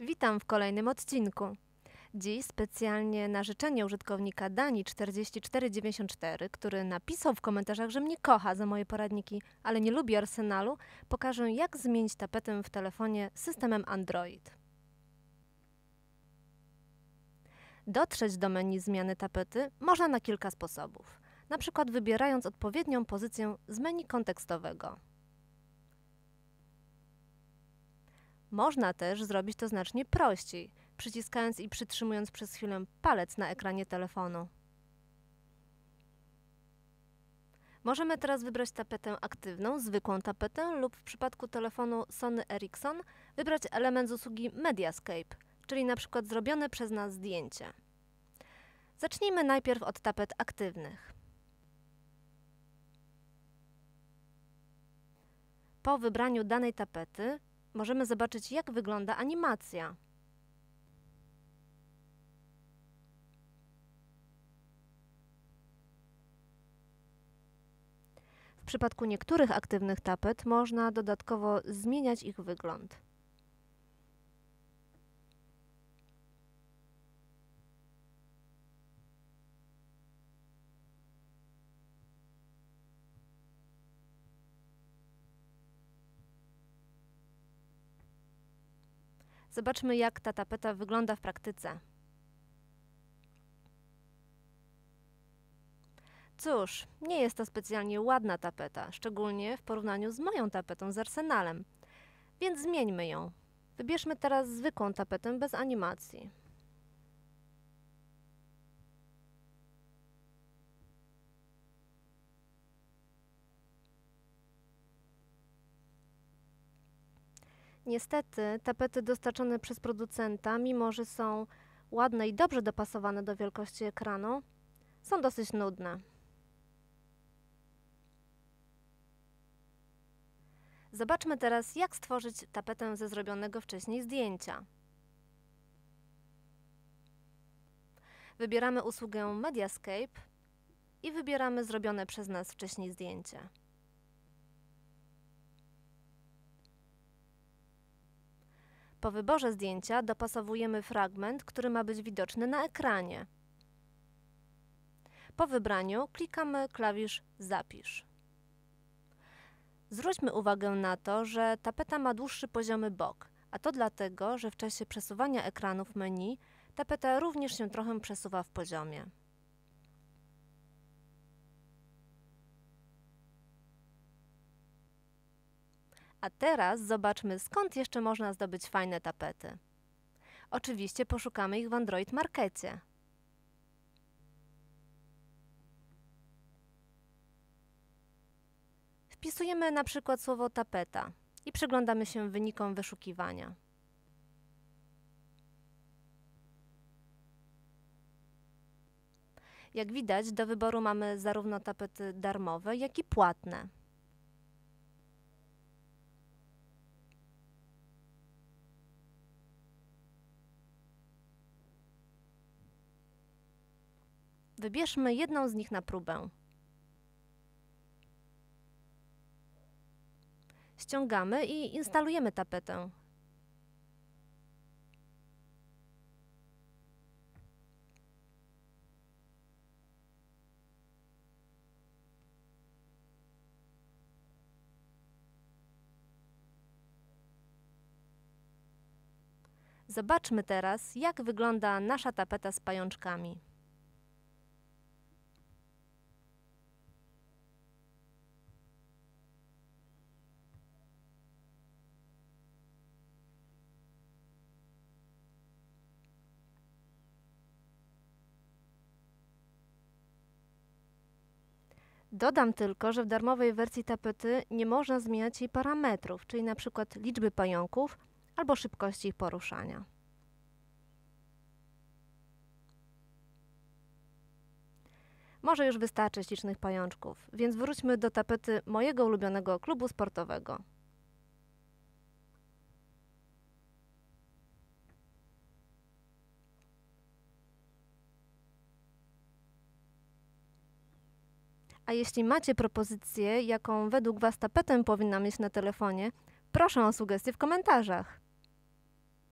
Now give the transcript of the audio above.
Witam w kolejnym odcinku. Dziś specjalnie na życzenie użytkownika Dani 4494, który napisał w komentarzach, że mnie kocha za moje poradniki, ale nie lubi Arsenalu, pokażę jak zmienić tapetę w telefonie systemem Android. Dotrzeć do menu zmiany tapety można na kilka sposobów, na przykład wybierając odpowiednią pozycję z menu kontekstowego. Można też zrobić to znacznie prościej, przyciskając i przytrzymując przez chwilę palec na ekranie telefonu. Możemy teraz wybrać tapetę aktywną, zwykłą tapetę lub w przypadku telefonu Sony Ericsson wybrać element z usługi Mediascape, czyli na przykład zrobione przez nas zdjęcie. Zacznijmy najpierw od tapet aktywnych. Po wybraniu danej tapety możemy zobaczyć, jak wygląda animacja. W przypadku niektórych aktywnych tapet można dodatkowo zmieniać ich wygląd. Zobaczmy, jak ta tapeta wygląda w praktyce. Cóż, nie jest to specjalnie ładna tapeta, szczególnie w porównaniu z moją tapetą z arsenalem. Więc zmieńmy ją. Wybierzmy teraz zwykłą tapetę bez animacji. Niestety, tapety dostarczone przez producenta, mimo że są ładne i dobrze dopasowane do wielkości ekranu, są dosyć nudne. Zobaczmy teraz, jak stworzyć tapetę ze zrobionego wcześniej zdjęcia. Wybieramy usługę Mediascape i wybieramy zrobione przez nas wcześniej zdjęcie. Po wyborze zdjęcia dopasowujemy fragment, który ma być widoczny na ekranie. Po wybraniu klikamy klawisz Zapisz. Zwróćmy uwagę na to, że tapeta ma dłuższy poziomy bok, a to dlatego, że w czasie przesuwania ekranu w menu tapeta również się trochę przesuwa w poziomie. A teraz zobaczmy, skąd jeszcze można zdobyć fajne tapety. Oczywiście poszukamy ich w Android Markecie. Wpisujemy na przykład słowo tapeta i przyglądamy się wynikom wyszukiwania. Jak widać, do wyboru mamy zarówno tapety darmowe, jak i płatne. Wybierzmy jedną z nich na próbę. Ściągamy i instalujemy tapetę. Zobaczmy teraz, jak wygląda nasza tapeta z pajączkami. Dodam tylko, że w darmowej wersji tapety nie można zmieniać jej parametrów, czyli na przykład liczby pająków albo szybkości ich poruszania. Może już wystarczy ślicznych pajączków, więc wróćmy do tapety mojego ulubionego klubu sportowego. A jeśli macie propozycję, jaką według Was tapetę powinna mieć na telefonie, proszę o sugestie w komentarzach.